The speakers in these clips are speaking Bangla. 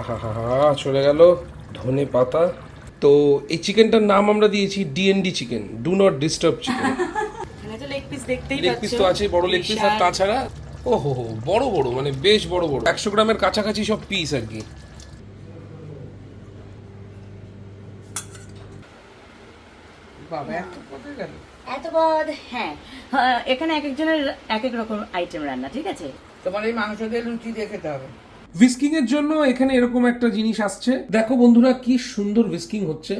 আহা হা হা চলে গেল ধনে পাতা। তো এই চিকেনটার নাম আমরা দিয়েছি DND chicken do not disturb chicken leg piece দেখতেই লেগ পিস পাচ্ছ। তো আছে বড় লেগ পিস আর তাছাড়া ও হো হো বড় বড় মানে বেশ বড় বড়। একশো গ্রামের কাছাকাছি সব পিস আর কি। এত পথে বদ হ্যাঁ। হ্যাঁ, এখানে এক একজনের এক এক রকম আইটেম রান্না ঠিক আছে? তোমার এই মাংস দিয়ে লুচি দিয়ে খেতে হবে। উইস্কিং এর জন্য এখানে এরকম একটা জিনিস আসছে। দেখো বন্ধুরা, কি সুন্দর উইস্কিং হচ্ছে।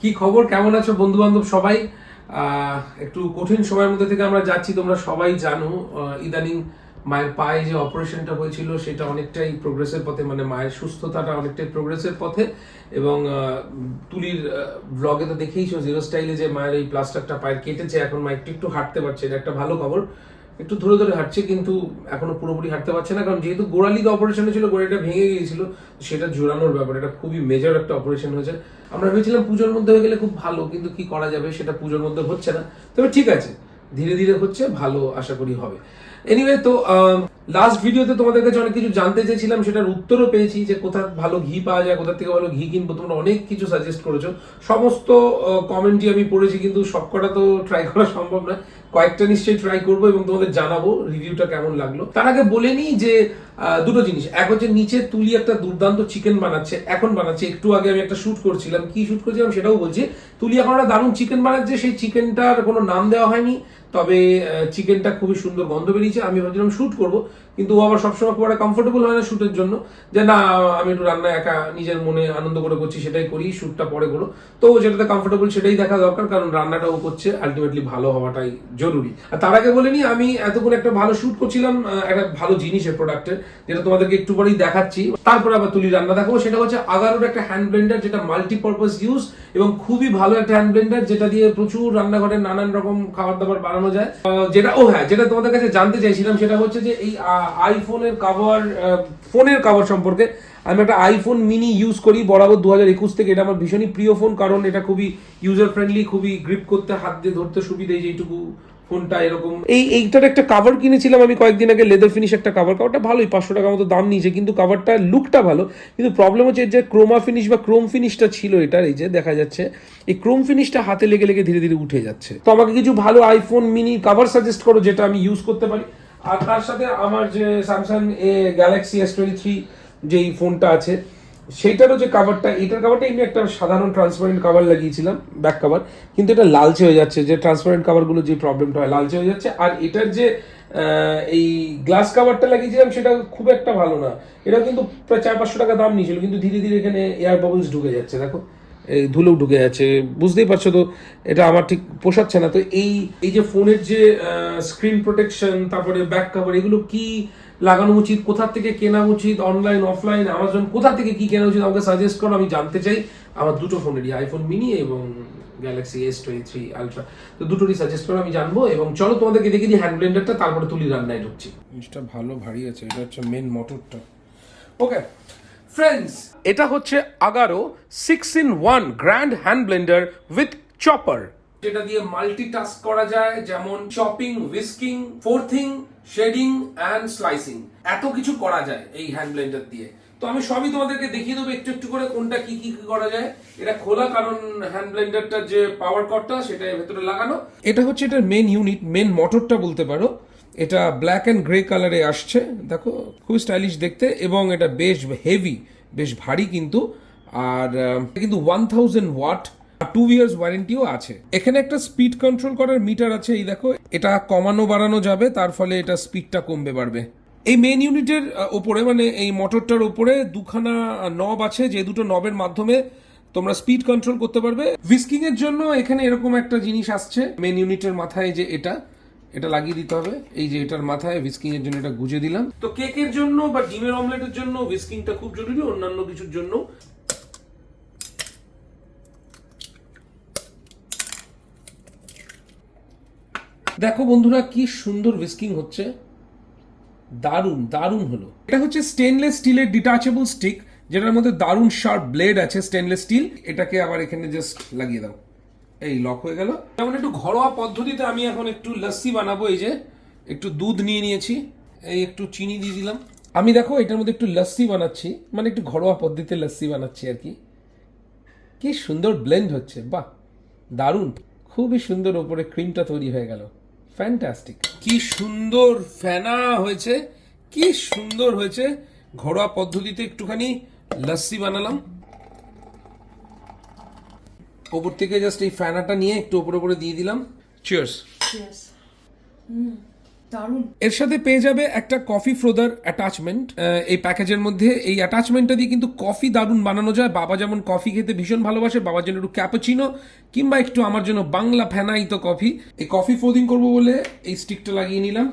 কি খবর? কেমন আছো বন্ধু বান্ধব সবাই একটু কঠিন সময়ের মধ্যে থেকে আমরা যাচ্ছি, তোমরা সবাই জানো। ইদানিং মায়ের পায়ে যে অপারেশনটা হয়েছিল, সেটা অনেকটাই প্রোগ্রেসের পথে মানে মায়ের সুস্থতাটা অনেকটাই প্রোগ্রেসের পথে এবং তুলির ব্লগে তো দেখেইছো জিরো স্টাইলে যে মায়ের এই প্লাস্টারটা পায়ের কেটেছে, এখন মা একটু একটু হাঁটতে পারছে, এটা একটা ভালো খবর। একটু ধরে ধরে হাঁটছে, কিন্তু এখনও পুরোপুরি হাঁটতে পারছে না, কারণ যেহেতু গোড়ালিতে অপারেশন ছিল গোড়ালিটা ভেঙে গিয়েছিল সেটা জোড়ানোর ব্যাপার, এটা খুবই মেজর একটা অপারেশন হয়েছে। আমরা ভেবেছিলাম পুজোর মধ্যে হয়ে গেলে খুব ভালো, কিন্তু কি করা যাবে, সেটা পুজোর মধ্যে হচ্ছে না। তবে ঠিক আছে, ধীরে ধীরে হচ্ছে, ভালো আশা করি হবে। এনিওয়ে তো লাস্ট ভিডিওতে তোমাদের কাছে অনেক কিছু জানতে চেয়েছিলাম সেটার উত্তরও পেয়েছি যে কোথা ভালো ঘি পাওয়া যায় কোথা থেকে ভালো ঘি কিনবো তোমরা অনেক কিছু সাজেস্ট করেছ। সমস্ত কমেন্টই আমি পড়েছি কিন্তু সবকটা তো ট্রাই করা সম্ভব নয়। কয়েকটা নিশ্চয়ই ট্রাই করব এবং তোমাদের জানাব রিভিউটা কেমন লাগল। তার আগে বলে নিই যে আহ, দুটো জিনিস। এক হচ্ছে নিচে তুলি একটা দুর্দান্ত চিকেন বানাচ্ছে এখন বানাচ্ছে। একটু আগে আমি একটা শুট করছিলাম। কি শুট করছিলাম সেটাও বলছি। তুলি এখন একটা দারুণ চিকেন বানাচ্ছে সেই চিকেনটার কোনো নাম দেওয়া হয়নি। তবে চিকেনটা খুবই সুন্দর গন্ধ বেরিয়েছে আমি ভাবছিলাম শুট করব। কিন্তু ও আবার সবসময় খুব একটা কমফোর্টেবল হয় না শুটের জন্য। যে না, আমি একটু রান্না একা নিজের মনে আনন্দ করে করছি, সেটাই করি শুটটা পরে করো। তো ও যেটাতে কমফোর্টেবল সেটাই দেখা দরকার, কারণ রান্নাটা ও করছে আলটিমেটলি ভালো হওয়াটাই জরুরি। আর তার আগে বলে নি, আমি এতক্ষণ একটা ভালো শুট করছিলাম একটা ভালো জিনিসের প্রোডাক্টের যেটা তোমাদেরকে একটু পরেই দেখাচ্ছি। তারপরে আবার তুলি রান্না দেখাবো, সেটা হচ্ছে আগারোর একটা হ্যান্ড ব্লেন্ডার যেটা মাল্টিপারপাস ইউজ এবং খুবই ভালো একটা হ্যান্ড ব্লেন্ডার যেটা দিয়ে প্রচুর রান্নাঘরে নানান রকম খাবার দাবার বানানো যায়। যেটা, ও হ্যাঁ যেটা তোমাদের কাছে জানতে চাইছিলাম, সেটা হচ্ছে যে এই আইফোনের কাভার ফোনের কাভার সম্পর্কে। আমি একটা আইফোন মিনি ইউজ করি, বরাবর দু হাজার একুশ থেকে। এটা আমার ভীষণই প্রিয় ফোন কারণ এটা খুবই ইউজার ফ্রেন্ডলি খুবই গ্রিপ করতে, হাত দিয়ে ধরতে সুবিধা এই যেটুকু ফোনটা এরকম। এই, এইটার একটা কাভার কিনেছিলাম আমি কয়েকদিন আগে লেদার ফিনিশ একটা কাভার কাভারটা ভালোই, পাঁচশো টাকা মতো দাম নিয়েছে, কিন্তু কাভারটা লুকটা ভালো। কিন্তু প্রবলেম হচ্ছে যে ক্রোমা ফিনিশ বা ক্রোম ফিনিশটা ছিল এটার, এই যে দেখা যাচ্ছে, এই ক্রোম ফিনিশটা হাতে লেগে লেগে ধীরে ধীরে উঠে যাচ্ছে। তো আমাকে কিছু ভালো আইফোন মিনি কাভার সাজেস্ট করো, যেটা আমি ইউজ করতে পারি। আর তার সাথে আমার যে স্যামসাং এ গ্যালাক্সি এস টোয়েন্টি থ্রি যেই ফোনটা আছে সেইটারও যে কাভারটা এটার কাভারটা এমনি একটা সাধারণ ট্রান্সপারেন্ট কাভার লাগিয়েছিলাম ব্যাক কাভার কিন্তু এটা লালচে হয়ে যাচ্ছে, যে ট্রান্সপারেন্ট কাভারগুলো যে প্রবলেমটা হয়, লালচে হয়ে যাচ্ছে। আর এটার যে এই গ্লাস কাভারটা লাগিয়েছিলাম, সেটা খুব একটা ভালো না। এটা কিন্তু প্রায় চার পাঁচশো টাকা দাম নিয়েছিল, কিন্তু ধীরে ধীরে এখানে এয়ার বাবলস ঢুকে যাচ্ছে, দেখো। ধুলোও ঢুকে যাচ্ছে। বুঝতেই পারছ তো, এটা আমার ঠিক পোষাচ্ছে না। তো এই এই যে ফোনের যে স্ক্রিন প্রোটেকশন তারপরে ব্যাক কভার এগুলো কি লাগানো উচিত? কোথা থেকে কেনা উচিত? অনলাইন অফলাইন আমাজন কোথা থেকে কি কেনা উচিত? আমাকে সাজেস্ট করো, আমি জানতে চাই। আমার দুটো ফোনেরই আইফোন মিনি এবং Galaxy S twenty three ultra তো দুটোরই সাজেস্ট করো, আমি জানব এবং চলো তোমাদেরকে দেখে দিই হ্যান্ড ব্লেন্ডারটা তারপরে তুলি রান্নায় ঢুকছি। জিনিসটা ভালো ভারী আছে, এটা হচ্ছে মেন মোটরটা ওকে ফ্রেন্ডস এটা হচ্ছে Agaro six in one grand hand blender with chopper যেটা দিয়ে মাল্টিটাস্ক করা যায় যেমন chopping whisking frothing shredding and slicing এত কিছু করা যায় এই হ্যান্ড ব্লেন্ডার দিয়ে। তো আমি সবই তোমাদেরকে দেখিয়ে দেবো একটু একটু করে কোনটা কি কি করা যায়। এটা খোলা কারণ হ্যান্ড ব্লেন্ডারটার যে পাওয়ার কর্ডটা সেটা এর ভেতরে লাগানো। এটা হচ্ছে এটার মেন ইউনিট মেন মোটরটা বলতে পারো। এটা ব্ল্যাক অ্যান্ড গ্রে কালারে আসছে। দেখো খুব স্টাইলিশ দেখতে এবং এটা বেশ হেভি বেশ ভারী কিন্তু। আর কিন্তু one thousand watt two years ওয়ারেন্টিও আছে। এখানে একটা স্পিড কন্ট্রোল করার মিটার আছে, এই দেখো। এটা কমানো বাড়ানো যাবে, তার ফলে এটা স্পিডটা কমবে, বাড়বে। এই মেন ইউনিটের ওপরে মানে এই মোটরটার ওপরে দুখানা নব আছে, যে দুটো নবের মাধ্যমে তোমরা স্পিড কন্ট্রোল করতে পারবে। হুইস্কিং এর জন্য এখানে এরকম একটা জিনিস আসছে মেন ইউনিটের মাথায় যে এটা। এটা লাগিয়ে দিতে হবে। এই যে এটার মাথায় হুইস্কিং এর জন্য এটা গুজে দিলাম। তো কেকের জন্য বা ডিমের অমলেটের জন্য হুইস্কিংটা খুব জরুরি অন্যান্য কিছুর জন্য? দেখো বন্ধুরা কি সুন্দর হুইস্কিং হচ্ছে। দারুণ দারুণ হলো। এটা হচ্ছে স্টেনলেস স্টিলের ডিটাচেবল স্টিক যেটার মধ্যে দারুণ শার্প ব্লেড আছে স্টেনলেস স্টিল এটাকে আবার এখানে জাস্ট লাগিয়ে দাও। এই লক হয়ে গেল। যেমন একটু ঘরোয়া পদ্ধতিতে আমি এখন একটু লস্যি বানাবো, এই যে একটু দুধ নিয়ে নিয়েছি, এই একটু চিনি দিয়ে দিলাম। আমি দেখো, এটার মধ্যে একটু লস্যি বানাচ্ছি মানে একটু ঘরোয়া পদ্ধতিতে লস্যি বানাচ্ছি আর কি। কি সুন্দর ব্লেন্ড হচ্ছে, বাহ, দারুণ। খুবই সুন্দর ওপরে ক্রিমটা তৈরি হয়ে গেল। ফ্যান্টাস্টিক কি সুন্দর ফেনা হয়েছে, কি সুন্দর হয়েছে। ঘরোয়া পদ্ধতিতে একটুখানি লস্যি বানালাম। ওপর থেকে জাস্ট এই ফ্যানাটা নিয়ে একটু ওপরে ওপরে দিয়ে দিলাম। চিয়ার্স দারুণ। এর সাথে পেয়ে যাবে একটা কফি ফ্রোদার অ্যাটাচমেন্ট এই প্যাকেজের মধ্যে এই অ্যাটাচমেন্টটা দিয়ে কিন্তু কফি দারুণ বানানো যায়। বাবা যেমন কফি খেতে ভীষণ ভালোবাসে বাবার জন্য একটু ক্যাপাচিনো কিংবা একটু আমার জন্য বাংলা ফেনাইত কফি এই কফি ফ্রোদিং করব বলে এই স্টিকটা লাগিয়ে নিলাম।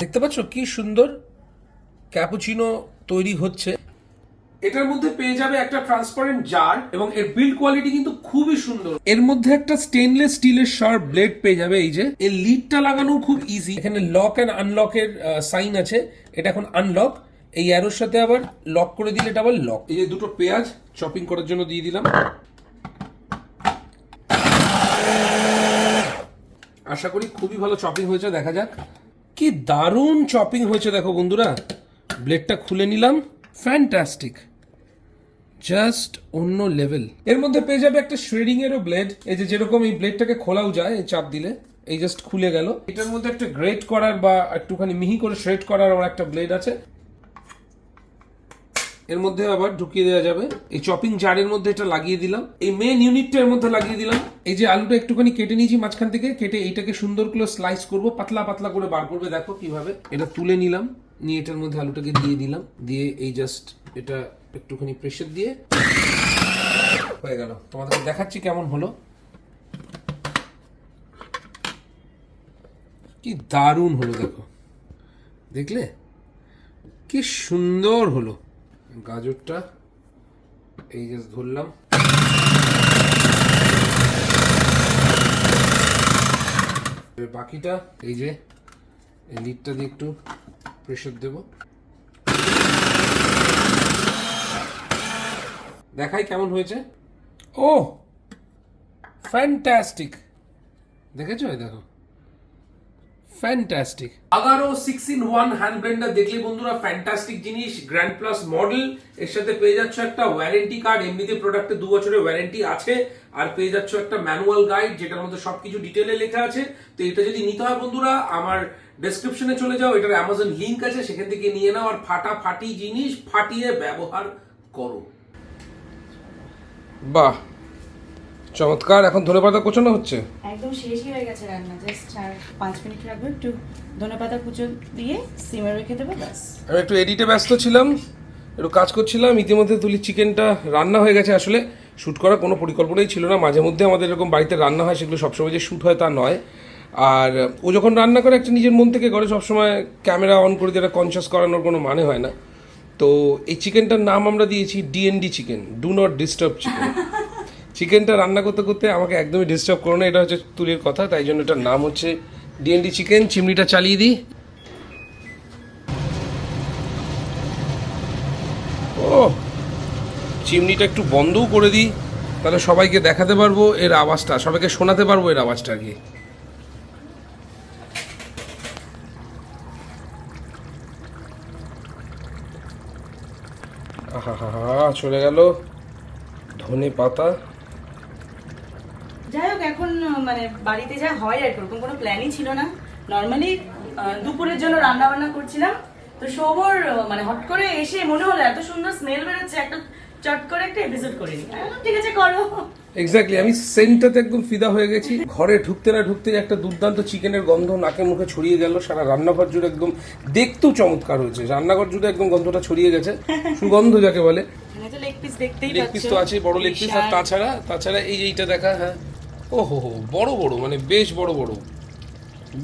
দেখতে পাচ্ছ কি সুন্দর ক্যাপুচিনো তৈরি হচ্ছে। এটার মধ্যে পেয়ে যাবে একটা ট্রান্সপারেন্ট জার এবং এর বিল্ড কোয়ালিটি কিন্তু খুবই সুন্দর। এর মধ্যে একটা স্টেনলেস স্টিলের শার্প ব্লেড পেয়ে যাবে এই যে। এর লিডটা লাগানো খুব ইজি এখানে লক অ্যান্ড আনলকের সাইন আছে। এটা এখন আনলক এই অ্যারোর সাথে আবার লক করে দিলে এটা আবার লক এই যে দুটো পেঁয়াজ চপিং করার জন্য দিয়ে দিলাম। আশা করি খুবই ভালো চপিং হয়েছে, দেখা যাক। কি দারুণ চপিং হয়েছে, দেখো বন্ধুরা। ব্লেডটা খুলে নিলাম। ফ্যান্টাস্টিক জাস্ট অন্য লেভেল। এর মধ্যে পেয়ে যাবে একটা শ্রেডিং এরও ব্লেড এই যে যেরকম এই ব্লেডটাকে খোলাও যায়, এই চাপ দিলে, এই জাস্ট খুলে গেল। এটার মধ্যে একটা গ্রেট করার বা একটুখানি মিহি করে শ্রেড করার ওর একটা ব্লেড আছে। এর মধ্যে আবার ঢুকিয়ে দেওয়া যাবে। এই চপিং জারের মধ্যে এটা লাগিয়ে দিলাম। এই মেন ইউনিটটা এর মধ্যে লাগিয়ে দিলাম। এই যে আলুটা একটুখানি কেটে নিয়েছি মাঝখান থেকে, কেটে এইটাকে সুন্দর করে স্লাইস করব, পাতলা পাতলা করে বার করবে, দেখো কীভাবে। এটা তুলে নিলাম, নিয়ে এটার মধ্যে আলুটাকে দিয়ে দিলাম। দিয়ে এই জাস্ট এটা একটুখানি প্রেশার দিয়ে। হয়ে গেল। তোমাদেরকে দেখাচ্ছি কেমন হলো। কি দারুণ হলো, দেখো। দেখলে? কি সুন্দর হলো। গাজরটা এই যে ধরলাম। বাকিটা, এই যে, এই লিডটা দিয়ে একটু প্রেশার দেব। দেখাই কেমন হয়েছে। ও ফ্যান্টাস্টিক দেখেছ? এই দেখো। Fantastic Agaro six in one hand blender দেখলে বন্ধুরা ফ্যান্টাস্টিক জিনিস গ্র্যান্ড প্লাস মডেল এর সাথে পেয়ে যাচ্ছ একটা ওয়ারেন্টি কার্ড এমনিতে প্রোডাক্টে দু বছরের ওয়ারেন্টি আছে। আর পেয়ে যাচ্ছ একটা ম্যানুয়াল গাইড যেটার মধ্যে সবকিছু ডিটেলে লেখা আছে। তো এটা যদি নিতে হয় বন্ধুরা আমার ডেসক্রিপশনে চলে যাও। এটার অ্যামাজন লিংক আছে। সেখান থেকে নিয়ে নাও। আর ফাটাফাটি জিনিস ফাটিয়ে ব্যবহার করো। বাহ চমৎকার এখন ধনে পাতা কোচানো হচ্ছে? একদম শেষই হয়ে গেছে রান্না জাস্ট আর পাঁচ মিনিট রাখব একটু ধনে পাতা কুচো দিয়ে সিমে রেখে দেবো ব্যাস। আমি একটু এডিটে ব্যস্ত ছিলাম একটু কাজ করছিলাম ইতিমধ্যে তুলি চিকেনটা রান্না হয়ে গেছে আসলে শ্যুট করার কোনো পরিকল্পনাই ছিল না মাঝে মধ্যে আমাদের এরকম বাড়িতে রান্না হয় সেগুলো সবসময় যে শ্যুট হয় তা নয়। আর ও যখন রান্না করে একটা নিজের মন থেকে করে সবসময় ক্যামেরা অন করে যেটা কনসিয়াস করানোর কোনো মানে হয় না। তো এই চিকেনটার নাম আমরা দিয়েছি DND chicken. Do not disturb chicken চিকেনটা রান্না করতে করতে আমাকে একদমই ডিস্টার্ব করো না, এটা হচ্ছে তুলির কথা, তাই জন্য এটার নাম হচ্ছে ডিএনডি চিকেন। চিমনিটা চালিয়ে দিই। ও, চিমনিটা একটু বন্ধও করে দিই, তাহলে সবাইকে দেখাতে পারব এর আওয়াজটা, সবাইকে শোনাতে পারব এর আওয়াজটা আর কি চলে গেল। ধনে পাতা। যাই হোক এখন মানে বাড়িতে যা হয় আর ওরকম কোনো প্ল্যানই ছিল না। নর্মালি দুপুরের জন্য রান্না বান্না করছিলাম। তো সবর মানে হট করে এসে মনে হলো এত সুন্দর স্মেল বেরোচ্ছে একটা চট করে একটা এপিসোড করে ঠিক আছে করো। এক্স্যাক্টলি আমি সেন্টটাতে একদম ফিদা হয়ে গেছি। ঘরে ঢুকতে না ঢুকতে একটা দুর্দান্ত চিকেনের গন্ধ নাকে মুখে ছড়িয়ে গেল। সারা রান্নাঘর জুড়ে একদম দেখতেও চমৎকার হয়েছে। রান্নাঘর জুড়ে একদম গন্ধটা ছড়িয়ে গেছে। সুগন্ধ যাকে বলে। তো লেগ পিস দেখতেই লেগ পিস তো আছে বড় লেগ পিস আর তাছাড়া তাছাড়া এই এইটা দেখা হ্যাঁ। ও হো হো বড় বড় মানে বেশ বড় বড়।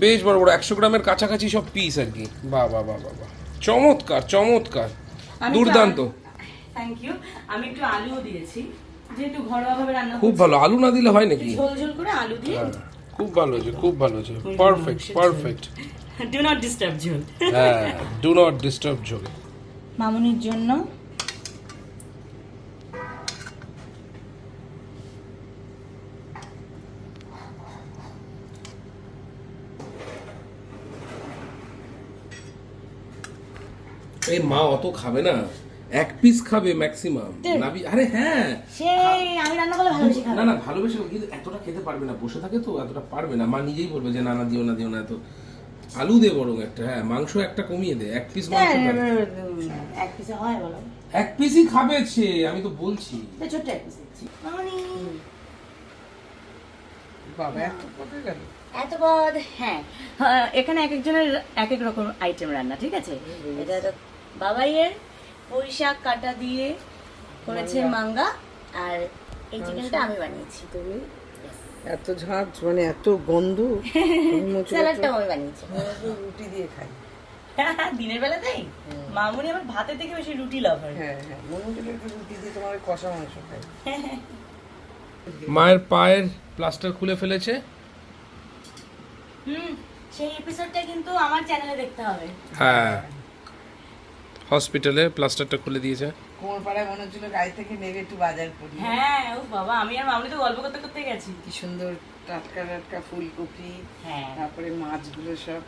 বেশ বড় বড় একশো গ্রামের কাছাকাছি সব পিস আর কি। বাহ বাহ বাহ চমৎকার চমৎকার। দুর্দান্ত। থ্যাংক ইউ আমি একটু আলুও দিয়েছি যেহেতু ঘরোয়া রান্না খুব ভালো আলু না দিলে হয় নাকি? ঝোল ঝোল করে আলু দিয়ে হ্যাঁ, খুব ভালো হয়েছে খুব ভালো হয়েছে perfect perfect do not disturb ঝোল। হ্যাঁ ডু নট ডিস্টার্ব ঝোল। মামুনির জন্য এই মা অত খাবে না। এক পিস খাবে ম্যাক্সিমাম নাবি আরে হ্যাঁ। সেই আমি রান্না করলে ভালোবেসে খাব। না না ভালোবেসে কিন্তু এতটা খেতে পারবে না। বসে থাকে তো এতটা পারবে না। মা নিজেই বলবে যে না না দিও না দিও না এত আলু দে বরং একটা হ্যাঁ মাংস একটা কমিয়ে দে। এক পিস মাংস হ্যাঁ, এক পিসে হয় বলো। এক পিসই খাবে সে আমি তো বলছি। তো ছোট্ট এক পিস বাবা এত পথে গেল এত পদ হ্যাঁ। হ্যাঁ, এখানে এক একজনের এক এক রকম আইটেম রান্না ঠিক আছে? এটা তো বাবাইয়ের পুঁই শাক কাটা দিয়ে করেছে মাঙ্গা আর এই চিকেনটা আমি বানিয়েছি। তুমি? এত ঝাঁঝ মানে এত গন্ধ তুমি স্যালাডটা আমি বানিয়েছি। রুটি দিয়ে খাই। দিনের বেলাতেই মামুনি আবার ভাতের থেকে বেশি রুটি লাভার হ্যাঁ হ্যাঁ মনে রুটি দিয়ে তোমার কষা মাংস খাই মায়ের পায়ের প্লাস্টার খুলে ফেলেছে। হুম সেই এপিসোডটা কিন্তু আমার চ্যানেলে দেখতে হবে। হ্যাঁ। হসপিটালে প্লাস্টারটা খুলে দিয়েছে। কোমরপাড়ায় মনে হচ্ছিল গাড়ি থেকে নেমে একটু বাজার করি। হ্যাঁ ও বাবা আমি আর মামনি তো গল্প করতে করতে গেছি। কি সুন্দর টাটকা টাটকা ফুলকপি হ্যাঁ। তারপরে মাছগুলো সব।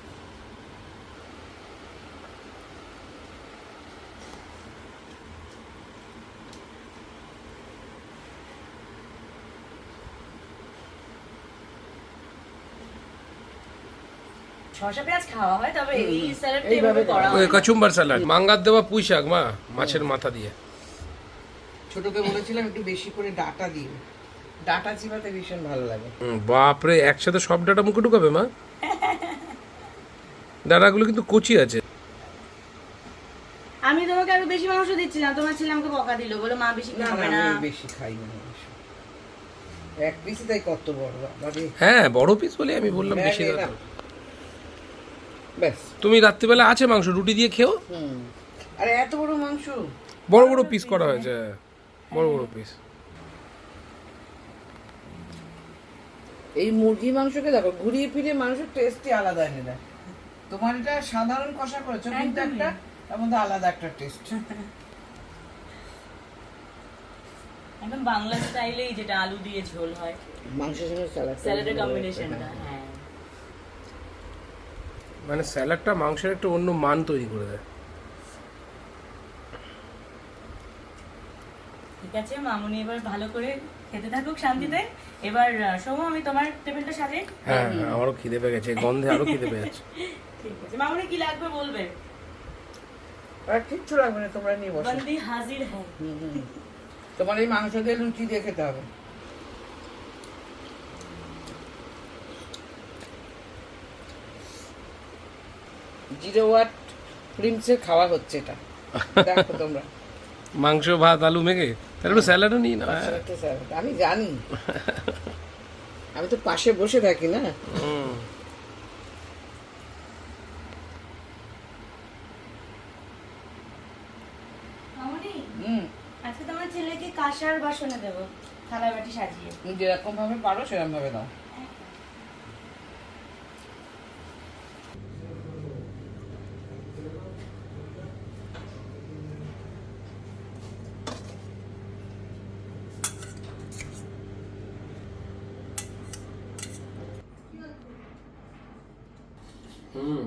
শসা পেঁয়াজ খাওয়া হয় তবে এই স্যালাডটা এইভাবে করা হয়। না। কাচুম্বার স্যালাড মাঙ্গার দেওয়া পুঁই শাক মা মাছের মাথা দিয়ে। ছোটকে বলেছিলাম একটু বেশি করে ডাটা দিও ডাটা চিবাতে ভীষণ ভালো লাগে। বাপরে একসাথে সব ডাটা মুখে ঢুকাবে মা? ডাটাগুলো কিন্তু কচি আছে। আমি তোমাকে আরও বেশি মাংস দিচ্ছিলাম তোমার ছেলে আমাকে বকা দিল বলে মা বেশি খাবে না। আমি বেশি খাই না এক পিসই তাই কত বড় হ্যাঁ বড় পিস বলে আমি বললাম বেশি না। ব্যাস। তুমি রাত্রিবেলা আছে মাংস রুটি দিয়ে খেও? আরে এত বড় মাংস। বড় বড় পিস করা হয়েছে। হ্যাঁ, বড় বড় পিস এই মুরগি মাংসকে দেখো ঘুরিয়ে ফিরিয়ে মাংসের টেস্টই আলাদা এনে দেয়। তোমার এটা সাধারণ কষা করেছ কিন্তু একটা তার মধ্যে আলাদা একটা টেস্ট একদম বাংলা স্টাইলেই যেটা আলু দিয়ে ঝোল হয়। মাংসের সঙ্গে স্যালাড স্যালাডের কম্বিনেশনটা হ্যাঁ। মানে স্যালাডটা মাংসের একটা অন্য মান তৈরি করে দেয়। ঠিক আছে মামুনি এবার ভালো করে খেতে থাকুক শান্তিতে। এবার সোমু আমি তোমার টেবিলটা সাজাই হ্যাঁ হ্যাঁ, আমারও খিদে পেয়ে গেছে গন্ধে আরও খিদে পেয়ে যাচ্ছে ঠিক আছে মামুনি কি লাগবে বলবে? আর কিচ্ছু লাগবে না তোমরা নিয়ে বসো। বন্দি হাজির হ্যাঁ। তোমার এই মাংস দিয়ে লুচি দিয়ে খেতে হবে। জিরো ওয়াট খাওয়া হচ্ছে এটা। দেখো তোমরা। মাংস ভাত আলু মেখে? তাহলে একটু স্যালাডও নিই না। আমি জানি। আমি তো পাশে বসে থাকি না। হুম। আজকে তোমার ছেলেকে কাঁসার বাসনে দেবো থালা বাটি সাজিয়ে। তুমি যেরকম ভাবে পারো সেরকম ভাবে দাও হুম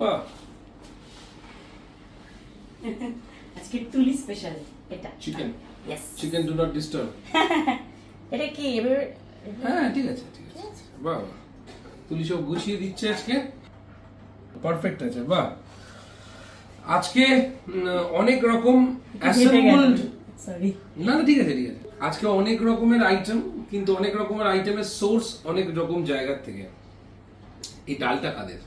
বাহ, আজকে তুলি স্পেশাল এটা chicken yes chicken do not disturb এটা কি হ্যাঁ ঠিক আছে ঠিক আছে। বাহ। তুলি সব গুছিয়ে দিচ্ছে আজকে? পারফেক্ট আছে বাহ। আজকে অনেক রকম অ্যাসেম্বলড সরি না না ঠিক আছে ঠিক আছে। আজকে অনেক রকমের আইটেম কিন্তু অনেক রকমের আইটেমের সোর্স অনেক রকম জায়গার থেকে। এই ডালটা কাদের?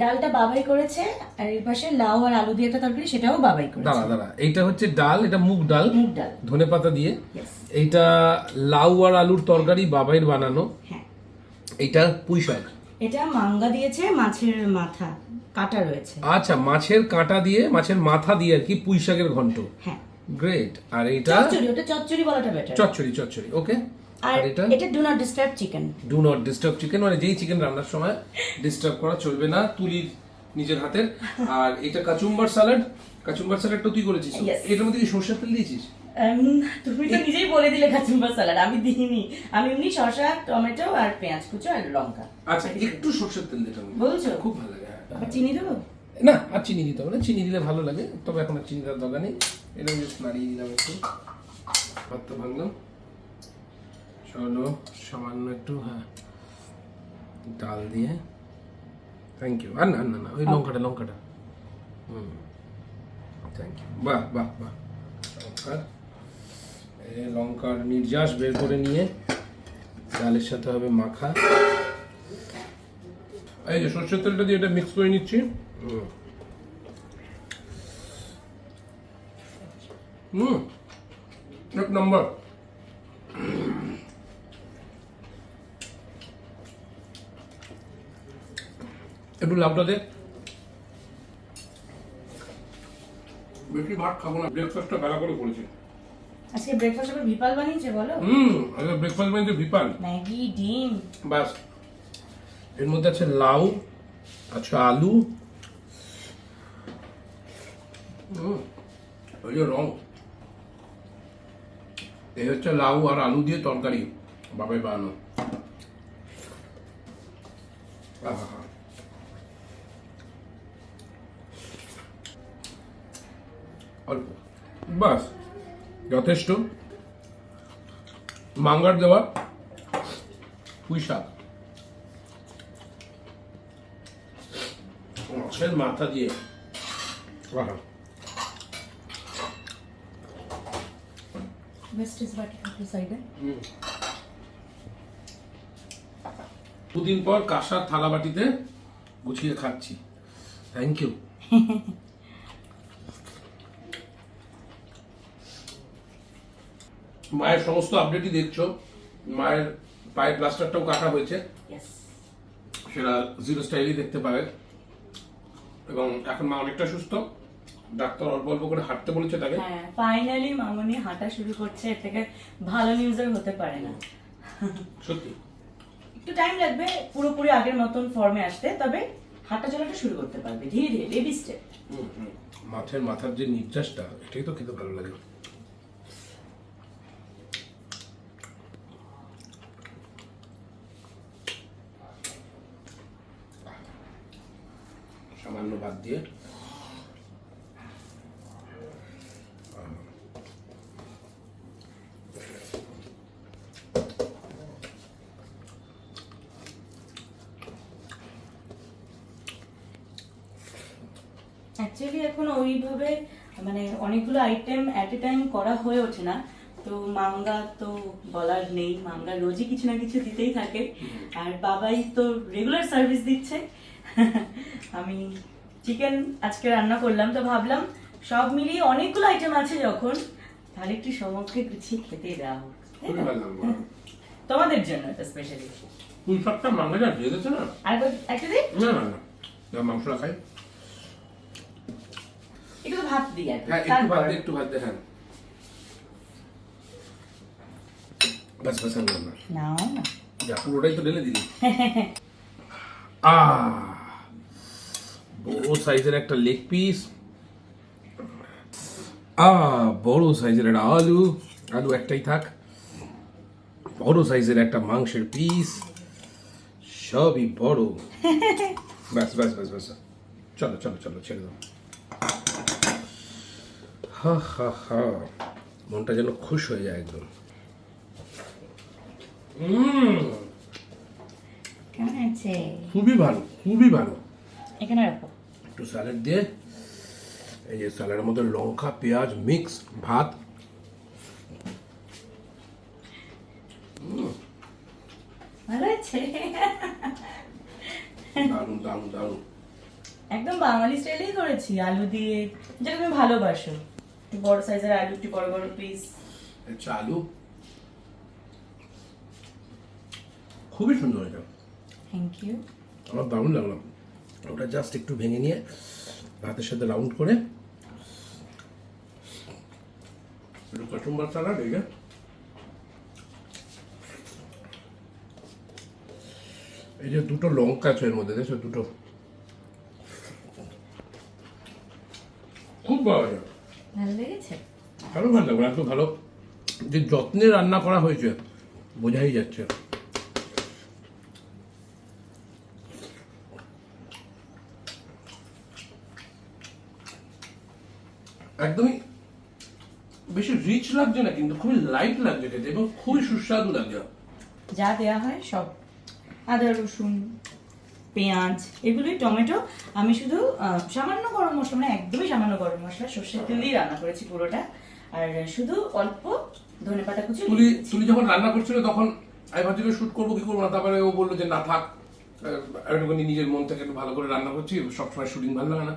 ডালটা বাবাই করেছে আর এর পাশে লাউ আর আলু দিয়ে একটা তরকারি সেটাও বাবাই করেছে। দাঁড়া দাঁড়া এইটা হচ্ছে ডাল এটা মুগ ডাল মুগ ডাল। ধনে পাতা দিয়ে. এইটা লাউ আর আলুর তরকারি বাবাইয়ের বানানো। হ্যাঁ। এইটা পুঁই শাক। এটা মাঙ্গা দিয়েছে মাছের মাথা কাটা রয়েছে। আচ্ছা মাছের কাঁটা দিয়ে মাছের মাথা দিয়ে আর কি পুঁই শাকের ঘন্ট। হ্যাঁ। গ্রেট আর এইটা চচ্চড়ি ওটা চচ্চড়ি বলাটা বেটার চচ্চড়ি চচ্চড়ি ওকে আর এটা? এটা do not disturb chicken do not disturb chicken মানে যেই চিকেন রান্নার সময় ডিস্টার্ব করা চলবে না তুলির নিজের হাতের। আর এটা কাচুম্বার স্যালাড কাচুম্বার স্যালাডটা তুই করেছিস. এটার মধ্যে কি সর্ষের তেল দিয়েছিস? তুমি তো নিজেই বলে দিলে কাচুম্বার স্যালাড আমি দিইনি। আমি এমনি শসা টমেটো আর পেঁয়াজ কুচো আর লঙ্কা। আচ্ছা একটু সর্ষের তেল দিতে হবে। বলছো? খুব ভালো লাগে হ্যাঁ। আবার চিনি দেবো? না আর চিনি দিতে হবে না চিনি দিলে ভালো লাগে তবে এখন আর চিনি দেওয়ার দরকার নেই। এটা জাস্ট নাড়িয়ে দিলাম একটু। ভাতটা ভাঙলাম। চলো সামান্য একটু হ্যাঁ ডাল দিয়ে। থ্যাংক ইউ আর না না না ওই লঙ্কাটা লঙ্কাটা। হুম। থ্যাংক ইউ বাহ বাহ বাহ। লঙ্কার এই লঙ্কার নির্যাস বের করে নিয়ে ডালের সাথে হবে মাখা। এই যে সর্ষের তেলটা দিয়ে এটা মিক্স করে নিচ্ছি। হুম। হুম। এক নম্বর। একটু লাভটা দে। বেশি ভাত খাব না ব্রেকফাস্টটা বেলা করে করেছি। আজকে ব্রেকফাস্ট আবার বানিয়েছে বলো? হুম ব্রেকফাস্ট বানিয়েছে ম্যাগি ডিম। বাসের মধ্যে আছে লাউ আছে আলু। ওই যে রং। এই হচ্ছে লাউ আর আলু দিয়ে তরকারি বাবাই বানানো। আহা। অল্প বাস যথেষ্ট। মাঙ্গার দেওয়া পুঁই শাক মাছের মাথা দিয়ে। দুদিন পর কাঁসার থালা বাটিতে গুছিয়ে খাচ্ছি। থ্যাংক ইউ মায়ের সমস্ত আপডেটই দেখছ। মায়ের পায়ের প্লাস্টারটাও কাটা হয়েছে। সেটা জিরো স্টাইলই দেখতে পাবে। এবং এখন মা অনেকটা সুস্থ। ডাক্তার অল্প অল্প করে হাঁটতে বলেছে তাকে। হ্যাঁ ফাইনালি মামনি হাঁটা শুরু করছে। এর থেকে ভালো নিউজ আর হতে পারে না। সত্যি। একটু টাইম লাগবে পুরোপুরি আগের মতন ফর্মে আসতে। তবে হাঁটা চলাটা শুরু করতে পারবে। ধীরে ধীরে বেবি স্টেপ হুম। মাথার যে নির্যাসটা এটাই তো খেতে ভালো লাগে। সামান্য ভাত দিয়ে। অ্যাকচুয়ালি এখন ওইভাবে মানে অনেকগুলো আইটেম অ্যাট এ টাইম করা হয়ে ওঠে না। তো মাঙ্গা তো বলার নেই। মাঙ্গা রোজই কিছু না কিছু দিতেই থাকে। আর বাবাই তো রেগুলার সার্ভিস দিচ্ছে। আমি চিকেন আজকে রান্না করলাম তো ভাবলাম সব মিলিয়ে অনেকগুলো আইটেম আছে যখন। তাহলে একটু সমক্ষে গুছিয়ে খেতে দেওয়া হোক না? তোমাদের জন্য এটা স্পেশালি পুঁই শাকটা মাংসটা দিয়ে দিচ্ছে না? আর একটা দিই? না না না। মাংসটা খাই। একটু ভাত দিই আর হ্যাঁ একটু ভাত একটু ভাত দে হ্যাঁ। বাস বাস আর না না পুরোটাই তো ঢেলে দিলি। আ বড় সাইজের একটা লেগ পিস আ বড় সাইজের একটা আলু। আলু একটাই থাক। বড় সাইজের একটা মাংসের পিস সবই বড়। ব্যাস ব্যাস ব্যাস ব্যাস। চলো চলো চলো ছেড়ে দাও। হা হা হা। মনটা যেন খুশ হয়ে যায় একদম। খুবই ভালো খুবই ভালো। এখানে রাখো। একটু স্যালাড দিয়ে এই যে স্যালাডের মধ্যে লঙ্কা পেঁয়াজ মিক্স ভাত। ভালো আছে দারুণ দারুণ দারুণ। একদম বাঙালি স্টাইলেই করেছি আলু দিয়ে। যেটা তুমি ভালোবাসো। একটু বড় সাইজের আলু একটু বড় বড় পিস হচ্ছে আলু। খুবই সুন্দর এটা। থ্যাংক ইউ আমার দারুণ লাগল। ওটা জাস্ট একটু ভেঙে নিয়ে ভাতের সাথে রাউন্ড করে একটু কাচুম্বার স্যালাড এই যে। এই যে দুটো লঙ্কা আছে এর মধ্যে দেখছ দুটো? খুব ভালো লাগে। ভালো লেগেছে? ভালো ভালো লাগবে এত ভালো। যে যত্নে রান্না করা হয়েছে বোঝাই যাচ্ছে। একদমই বেশি রিচ লাগছে না কিন্তু খুবই লাইট লাগছে খেতে এবং খুবই সুস্বাদু লাগছে। যা দেওয়া হয় সব আদা রসুন পেঁয়াজ এগুলোই টমেটো। আমি শুধু সামান্য গরম মশলা মানে একদমই সামান্য গরম মশলা সর্ষের তেল দিয়ে রান্না করেছি পুরোটা। আর শুধু অল্প ধনে পাতা কুচি তুলি তুলি যখন রান্না করছিল তখন আমি ভাবছি শুট করব কি করব না তারপরে ও বলল যে না থাক একটুখানি নিজের মন থেকে একটু ভালো করে রান্না করছি সবসময় শুটিং ভালো লাগে না।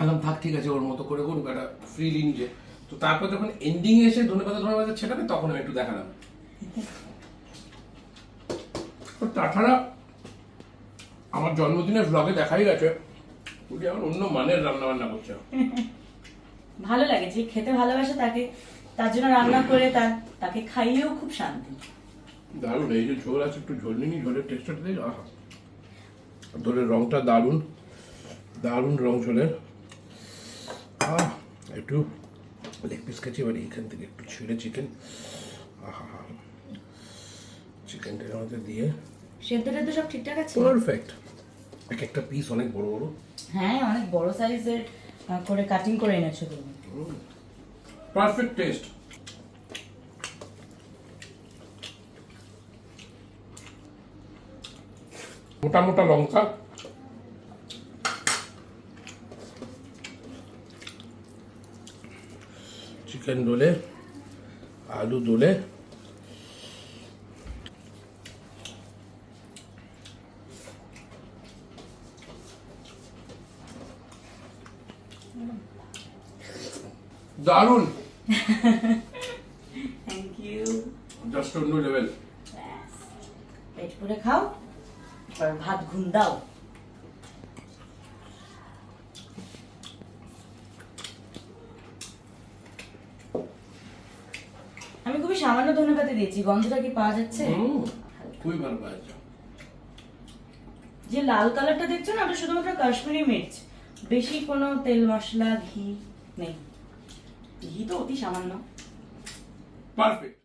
আলাম থাক ঠিক আছে ওর মতো করে করুক একটা ফ্রিলি নিজে তো তারপর যখন এন্ডিং এসে ধনে পাতা ধনে পাতা ছেটাবে তখন আমি একটু দেখালাম। তাছাড়া আমার জন্মদিনের ব্লগে দেখাই গেছে তুলি এখন অন্য মানের রান্না বান্না করছে। ভালো লাগে যে খেতে ভালোবাসে তাকে তার জন্য রান্না করে তার তাকে খাইয়েও খুব শান্তি। দারুণ এই যে ঝোল আছে একটু ঝোল নিনি ঝোলের টেস্টটা দিয়ে আহা। ঝোলের রংটা দারুণ। দারুণ রং ঝোলের আহ একটু লেগ পিস খাচ্ছি এবার এইখান থেকে একটু ছিঁড়ে চিকেন আহা চিকেনটার মধ্যে দিয়ে। সেদ্ধ টেদ্ধ সব ঠিকঠাক আছে? পারফেক্ট এক একটা পিস অনেক বড় বড়। হ্যাঁ অনেক বড় সাইজের করে কাটিং করে এনেছো তুমি। পারফেক্ট টেস্ট মোটা মোটা লঙ্কা। চিকেন দোলে আলু দোলে। দারুণ! থ্যাংক ইউ জাস্ট অন্য লেভেল পেট করে খাও আর ভাত ঘুম দাও আমি খুবই সামান্য ধনেপাতা দিয়েছি গন্ধটা কি পাওয়া যাচ্ছে? খুবই ভালো পাওয়া যে লাল কালারটা দেখছ না ওটা শুধুমাত্র কাশ্মীরি মির্চ। বেশি কোনো তেল মশলা ঘি নেই। ঘি তো অতি সামান্য। পারফেক্ট।